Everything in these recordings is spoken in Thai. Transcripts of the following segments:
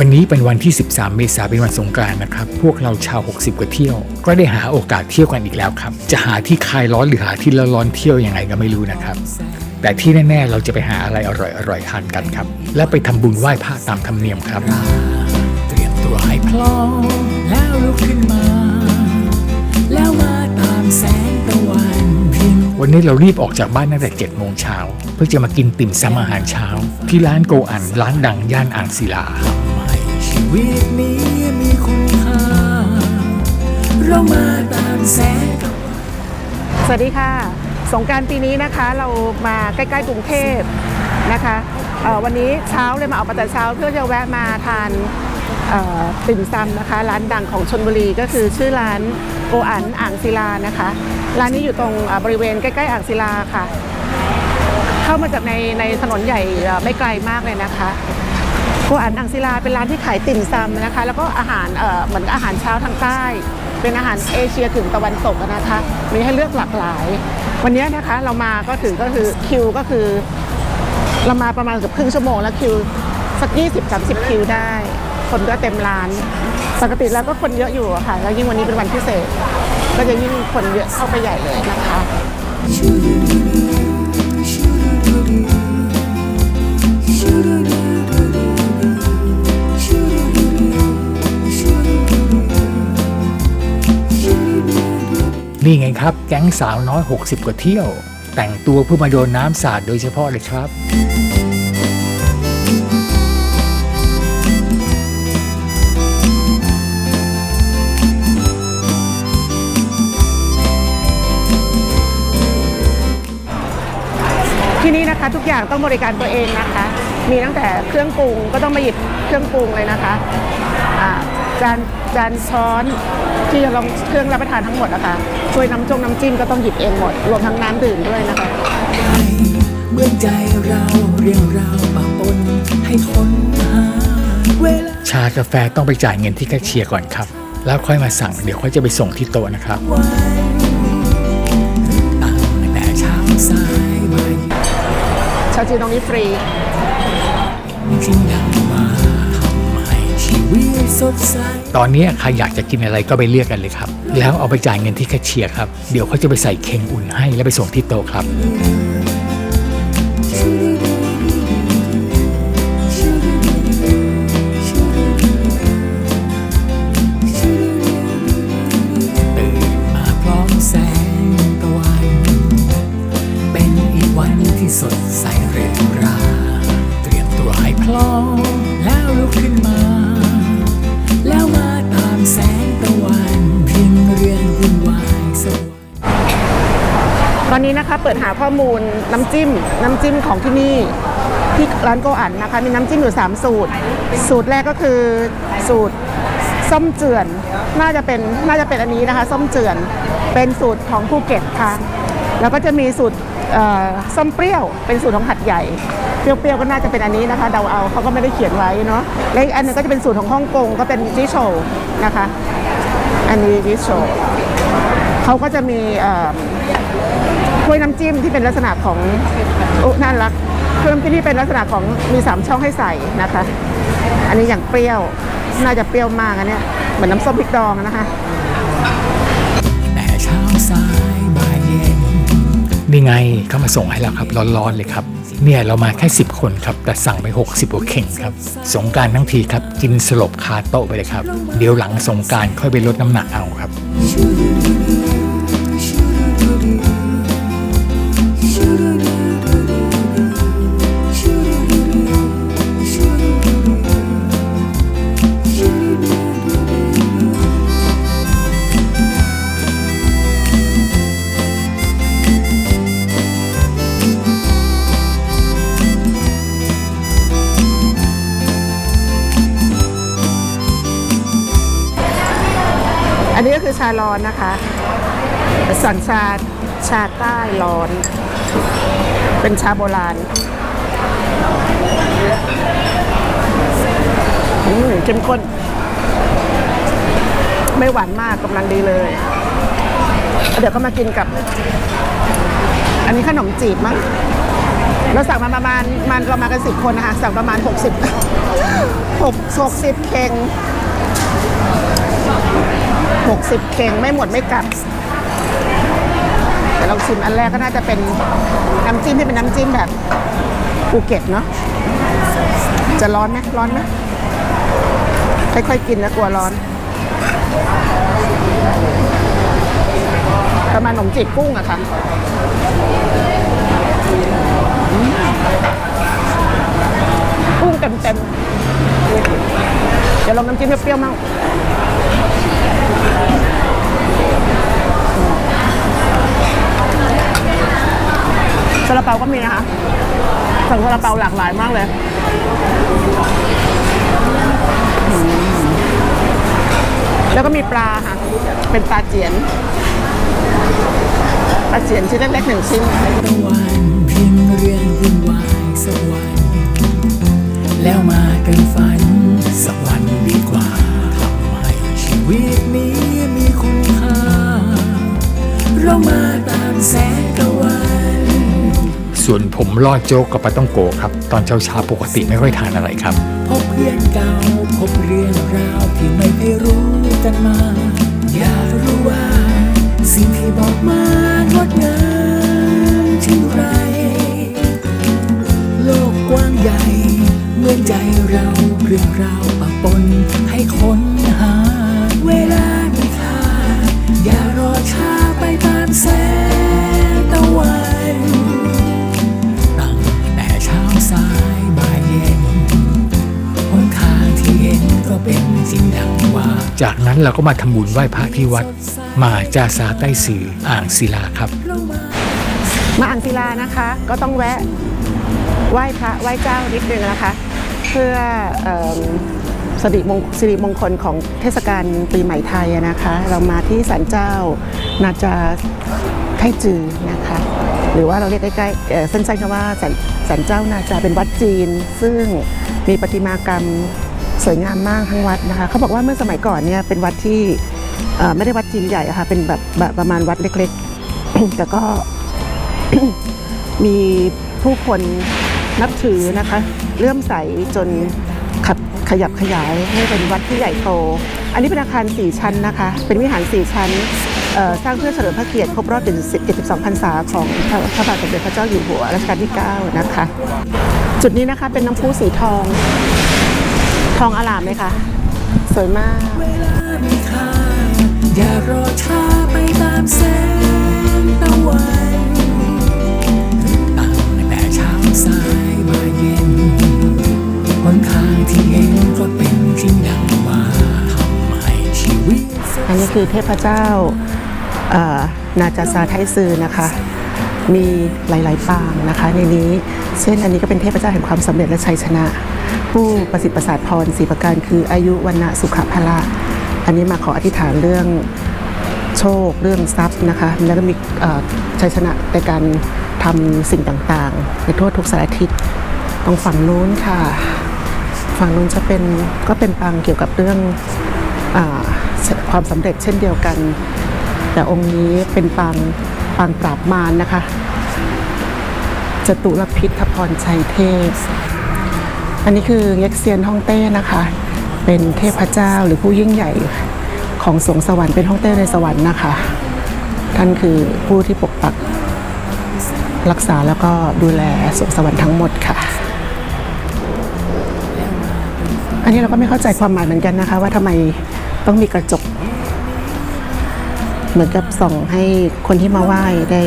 วันนี้เป็นวันที่ 13 เมษายนเป็นวันสงกรานต์นะครับ พวกเราชาว 60 กว่าเที่ยว ก็ได้หาโอกาสเที่ยวกันอีกแล้วครับ จะหาที่คลายร้อนหรือหาที่ละร้อนเที่ยวยังไงก็ไม่รู้นะครับ แต่ที่แน่ๆ เราจะไปหาอะไรอร่อยๆทานกันครับ และไปทำบุญไหว้พระตามธรรมเนียมครับ เตรียมตัวให้พร้อมแล้วลุกขึ้นมา แล้วมาตามแสงตะวันเพียงวันนี้เรารีบออกจากบ้านตั้งแต่7โมงเช้าเพื่อจะมากินติ่มซำอาหารเช้า ที่ร้านโกอันร้านดังย่านอ่างศิลาให้ชี วิตนี้มีคุณค่า เรามาตามแสงตะวันสวัสดีค่ะ สงการปีนี้นะคะเรามาใกล้ๆกรุงเทพนะคะวันนี้เช้าเลยมาออกมาแต่เช้าเพื่อจะแวะมาทานติ่มซำนะคะ ร้านดังของชนบุรีก็คือชื่อร้านโกอันอ่างศิลานะคะ ร้านนี้อยู่ตรงบริเวณใกล้ๆอ่างศิลาค่ะ เข้ามาจากในในถนนใหญ่ไม่ไกลมากเลยนะคะ โกอันอังศิลาเป็นร้านที่ขายติ่มซำนะคะ แล้วก็อาหารเหมือนอาหารเช้าทางใต้ เป็นอาหารเอเชียถึงตะวันตกนะคะ มีให้เลือกหลากหลาย วันนี้นะคะเรามาก็ถึงก็คือคิวก็คือ เรามาประมาณเกือบครึ่งชั่วโมงแล้วคิวสัก 20 30 คิวได้ คนก็เต็มร้าน ปกติแล้วก็คนเยอะอยู่ค่ะ แล้วยิ่งวันนี้เป็นวันพิเศษ ก็จะยิ่งคนเยอะเข้าไปใหญ่เลยนะคะ นี่ไงครับ แก๊งสาวน้อย 60 กว่าเที่ยว แต่งตัวเพื่อมาโดนน้ำสาดโดยเฉพาะเลยครับที่นี่นะคะทุกอย่างต้องบริการตัวเองนะคะ มีตั้งแต่เครื่องปรุงก็ต้องมาหยิบเครื่องปรุงเลยนะคะ จานจานช้อนที่จะลงเครื่องรับประทานทั้งหมดนะคะช่วยน้ำจงน้ำจิ้มก็ต้องหยิบเองหมด รวมทั้งน้ำดื่มด้วยนะคะเมื่อใจเราเรียงราวปะปนให้ค้นหาเวลาชากาแฟต้องไปจ่ายเงินที่แคชเชียร์ก่อนครับ แล้วค่อยมาสั่งเดี๋ยวค่อยจะไปส่งที่โต๊ะนะครับวันตั้งแต่เช้าสายบ่ายชาจีนตรงนี้ฟรีจึง ตอนนี้ใครอยากจะกินอะไรก็ไปเลือกกันเลยครับ แล้วเอาไปจ่ายเงินที่แคชเชียร์ครับ เดี๋ยวเขาจะไปใส่เข่งอุ่นให้แล้วไปส่งที่โต๊ะครับ อนนี้นะคะเปิดหาข้อมูลน้ำจิ้ม น้ำจิ้มของที่นี่ที่ร้านโกอันนะคะ มีน้ำจิ้มอยู่ 3 สูตร สูตรแรกก็คือสูตรส้มเจือน น่าจะเป็นน่าจะเป็นอันนี้นะคะ ส้มเจือนเป็นสูตรของภูเก็ตค่ะ แล้วก็จะมีสูตรส้มเปรี้ยว เป็นสูตรของหัดใหญ่ เปรี้ยวๆก็น่าจะเป็นอันนี้นะคะเดาเอาเขาก็ไม่ได้เขียนไว้เนาะและอีกอันหนึงก็จะเป็นสูตรของฮ่องกงก็เป็นจิโชนะคะ อันนี้จิโชเขาก็จะมี ถ้วยน้ำจิ้มที่เป็นลักษณะของอน่ารักถ้วยน้ำจิ้มที่เป็นลักษณะของมีสามช่องให้ใส่นะคะ อันนี้อย่างเปรี้ยวน่าจะเปรี้ยวมากอันเนี้ยเหมือนน้ำส้มพริกดองนะคะแต่เช้าสายบ่ายเย็นนี่ไงเขามาส่งให้แล้วครับร้อนๆเลยครับ เนี่ยเรามาแค่ 10 คนครับ แต่สั่งไป 60กว่าเข่งครับ สงการทั้งทีครับ กินสลบคาโต๊ะไปเลยครับ เดี๋ยวหลังสงการค่อยไปลดน้ำหนักเอาครับ คือชาร้อนนะคะ สั่งชาชาใต้ร้อน เป็นชาโบราณอืมเข้มข้น ไม่หวานมากกำลังดีเลย เดี๋ยวก็มากินกับ อันนี้ขนมจีบมั้งเราสั่งมาประมาณมันเรามากันสิบคนนะคะสั่งประมาณ 60 6 60เข่ง 60 เข่งไม่หมดไม่กลับ แต่เราชิมอันแรกก็น่าจะเป็นน้ำจิ้มที่เป็นน้ำจิ้มแบบภูเก็ตเนาะจะร้อนไหมร้อนไหมค่อยๆกินนะกลัวร้อนประมาณขนมจีบกุ้งอะค่ะกุ้งเต็มๆเดี๋ยวลองน้ำจิ้มเปรี้ยวๆมั่ง ซาลาเปาก็มีนะคะสั่งซาลาเปาหลากหลายมากเลยแล้วก็มีปลาค่ะ เป็นปลาเจียน ปลาเจียนชิ้นเล็กๆหนึ่งชิ้นวันเพียงเรืองวุ่นวายสักวัน แล้วมากันฝัน เรามาตามแสงตะวัน ส่วนผมรอดโจ๊กกับปลาต้องโกครับ ตอนเช้าเช้าๆปกติไม่ค่อยทานอะไรครับ พบเพื่อนเก่า พบเรื่องราวที่ไม่เคยรู้กันมา เห็นก็เป็นจริงดังว่า จากนั้นเราก็มาทำบุญไหว้พระที่วัด มาจาซาใต้สื่ออ่างศิลาครับ มาอ่างศิลานะคะ ก็ต้องแวะไหว้พระไหว้เจ้านิดนึงนะคะ เพื่อเอิ่มสิริมงสิริมงคลของเทศกาลปีใหม่ไทยอะนะคะ เรามาที่ศาลเจ้านาจาไทจือนะคะ หรือว่าเราเรียกใกล้ๆเอ่อสั้นๆคำว่าศาลศาลเจ้านาจาเป็นวัดจีน ซึ่งมีประติมากรรม สวยงามมากทั้งวัดนะคะเขาบอกว่าเมื่อสมัยก่อนเนี่ยเป็นวัดที่ไม่ได้วัดจีนใหญ่อะค่ะเป็นแบบแบบประมาณวัดเล็กๆ แต่ก็มีผู้คนนับถือนะคะเลื่อมใสจนขับขยับขยายให้เป็นวัดที่ใหญ่โต อันนี้เป็นอาคาร 4 ชั้นนะคะ เป็นวิหาร 4 ชั้นสร้างเพื่อเฉลิมพระเกียรติครบรอบ72พรรษาของพระพระบาทสมเด็จพระเจ้าอยู่หัวรัชกาลที่ 9 นะคะ จุดนี้นะคะเป็นน้ำพุสีทอง ทองอลามเลยค่ะ สวยมาก เวลามีค่าอย่ารอช้าไปตามแสงตะวันตั้งแต่เช้าสายบ่ายเย็นหนทางที่เห็นก็เป็นจริงดังว่าทำให้ชีวิตสดอันนี้คือเทพเจ้าเอ่อนาจาซาไทซือนะคะ มีหลาย ๆ ปางนะคะ ในนี้ เช่นอันนี้ก็เป็นเทพเจ้าแห่งความสำเร็จและชัยชนะ ผู้ประสิทธิ์ประสาทพรสีประการคืออายุวันนะสุขภละอันนี้มาขออธิษฐานเรื่องโชคเรื่องทรัพย์นะคะ แล้วก็มีชัยชนะในการทำสิ่งต่างๆ ในทั่วทุกสารทิศตรงฝั่งนู้นค่ะ ฝั่งนู้นจะเป็นก็เป็นปางเกี่ยวกับเรื่องอความสำเร็จเช่นเดียวกัน แต่องค์นี้เป็นปางปางปราบมารนะคะจตุรพิษทพรชัยเทพ อันนี้คือเง็กเซียนฮ่องเต้นะคะ เป็นเทพเจ้าหรือผู้ยิ่งใหญ่ของสวงสวรรค์เป็นฮ่องเต้ในสวรรค์นะคะ ท่านคือผู้ที่ปกปักรักษาแล้วก็ดูแลสวงสวรรค์ทั้งหมดค่ะ อันนี้เราก็ไม่เข้าใจความหมายเหมือนกันนะคะ ว่าทำไมต้องมีกระจก เหมือนกับส่องให้คนที่มาไหว้ได้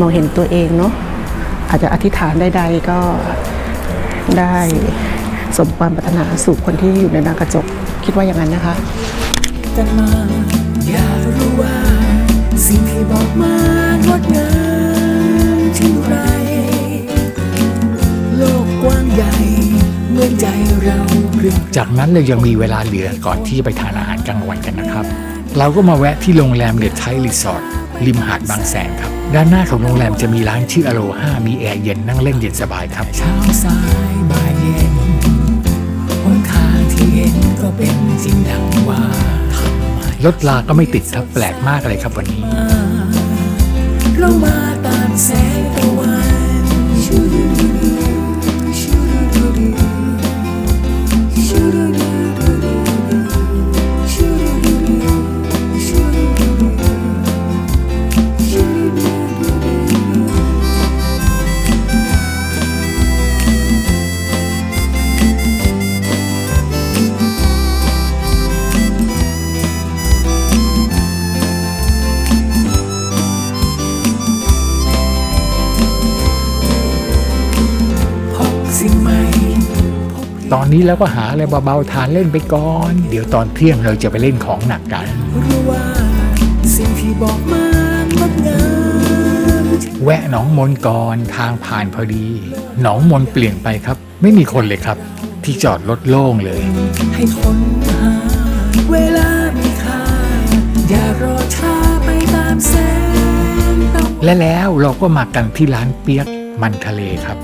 มองเห็นตัวเองเนาะอาจจะอธิษฐานใดๆก็ ได้สมความปรารถนาสู่คนที่อยู่ในนางกระจก คิดว่าอย่างนั้นนะคะกันมาอยากรู้ว่า สิ่งที่บอกมางดงามเช่นไร โลกกว้างใหญ่เหมือนใจเราจากนั้นเรายังมีเวลาเหลือก่อนที่จะไปทานอาหารกลางวันกันนะครับ เราก็มาแวะที่โรงแรมเดดไทรีสอร์ทริมหาดบางแสนครับ ด้านหน้าของโรงแรมจะมีร้านชื่ออโลฮามีแอร์เย็นนั่งเล่นเย็นสบายครับเช้าสายบ่ายเย็นหนทางที่เห็นก็เป็นจริงดังว่าทำให้รถลาก็ไม่ติดครับแปลกมากเลยครับวันนี้เรามาตามแสง ตอนนี้เราก็หาอะไรเบาๆทานเล่นไปก่อน เดี๋ยวตอนเที่ยงเราจะไปเล่นของหนักกันรู้ว่าสิ่งที่บอกมางดงามแวะหนองมนก่อนทางผ่านพอดี หนองมนเปลี่ยนไปครับ ไม่มีคนเลยครับ ที่จอดรถโล่งเลย ให้คนหาเวลามีค่าอย่ารอช้าไปตามแสงตะวันและแล้วเราก็มากันที่ร้านเปียกมันทะเลครับ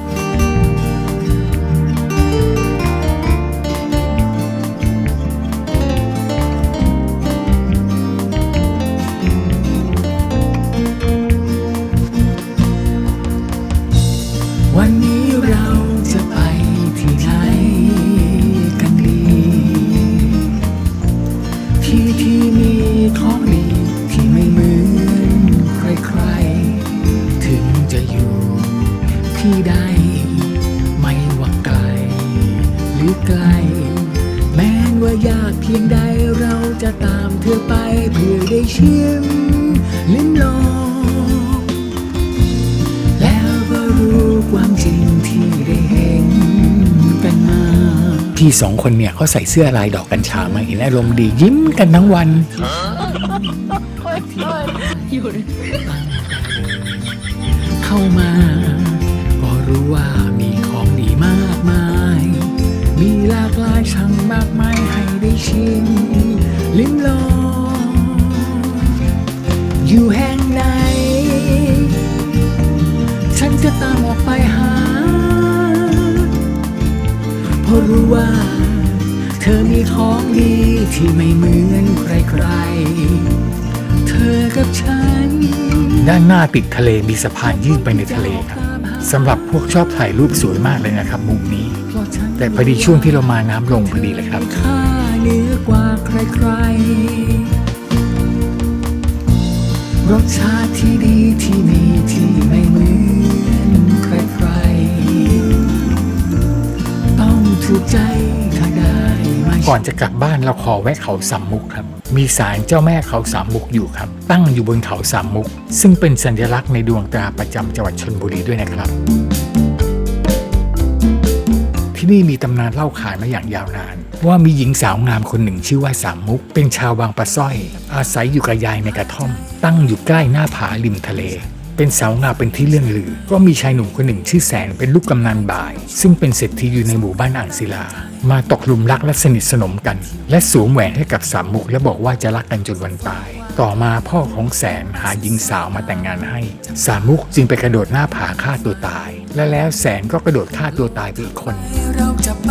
พี่สองคนเนี่ยเขาใส่เสื้อลายดอกกัญชามาเห็นอารมณ์ดียิ้มกันทั้งวันเข้ามาก็รู้ว่ามีของดีมากมาย มีหลากหลายช่างมากมายให้ได้ชิมลิ้มลองอยู่แห่งไหน ฉันจะตามออกไปหา ว่า เธอมีของดีที่ไม่เหมือนใครๆ เธอกับฉัน ด้านหน้าติดทะเลมีสะพานยื่นไปในทะเลครับสำหรับพวกชอบถ่ายรูปสวยมากเลยนะครับ มุมนี้ แต่พอดีช่วงที่เรามาน้ำลงพอดีเลยครับค่าเหนือกว่าใครๆรสชาติที่ดีที่มีที่ไม่ ก่อนจะกลับบ้านเราขอแวะเขาสามมุกครับ มีศาลเจ้าแม่เขาสามมุกอยู่ครับ ตั้งอยู่บนเขาสามมุก ซึ่งเป็นสัญลักษณ์ในดวงตราประจำจังหวัดชนบุรีด้วยนะครับ ที่นี่มีตำนานเล่าขานมาอย่างยาวนาน ว่ามีหญิงสาวงามคนหนึ่งชื่อว่าสามมุก เป็นชาวบางปะสร้อย อาศัยอยู่กับยายในกระท่อม ตั้งอยู่ใกล้หน้าผาริมทะเล เป็นสาวงามเป็นที่เลื่องลือ ก็มีชายหนุ่มคนหนึ่งชื่อแสนเป็นลูกกำนันบ่าย ซึ่งเป็นเศรษฐีอยู่ในหมู่บ้านอ่างศิลา มาตกหลุมรักและสนิทสนมกัน และสวมแหวนให้กับสามมุกและบอกว่าจะรักกันจนวันตาย ต่อมาพ่อของแสนหาหญิงสาวมาแต่งงานให้ สามมุกจึงไปกระโดดหน้าผาฆ่าตัวตาย และแล้วแสนก็กระโดดฆ่าตัวตายไปอีกคนเราจะไป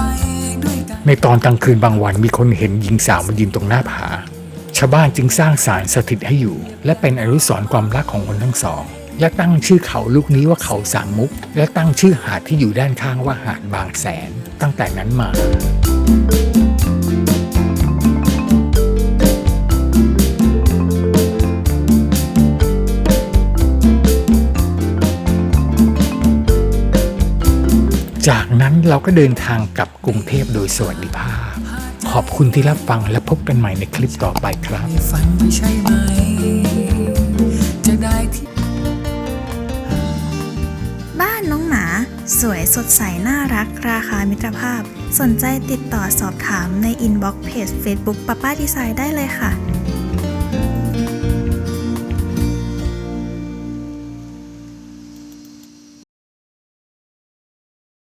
ด้วยกันในตอนกลางคืนบางวันมีคนเห็นหญิงสาวมายืนตรงหน้าผา ชาวบ้านจึงสร้างศาลสถิตให้อยู่ และเป็นอนุสรณ์ความรักของคนทั้งสอง และตั้งชื่อเขาลูกนี้ว่าเขาสามมุก และตั้งชื่อหาดที่อยู่ด้านข้างว่าหาดบางแสนตั้งแต่นั้นมาจากนั้นเราก็เดินทางกลับกรุงเทพโดยสวัสดิภาพ ขอบคุณที่รับฟังและพบกันใหม่ในคลิปต่อไปครับ สวยสดใสน่ารัก ราคามิตรภาพ สนใจติดต่อสอบถามในอินบ็อกซ์เพจ Facebook ป้าป้าดีไซน์ได้เลยค่ะ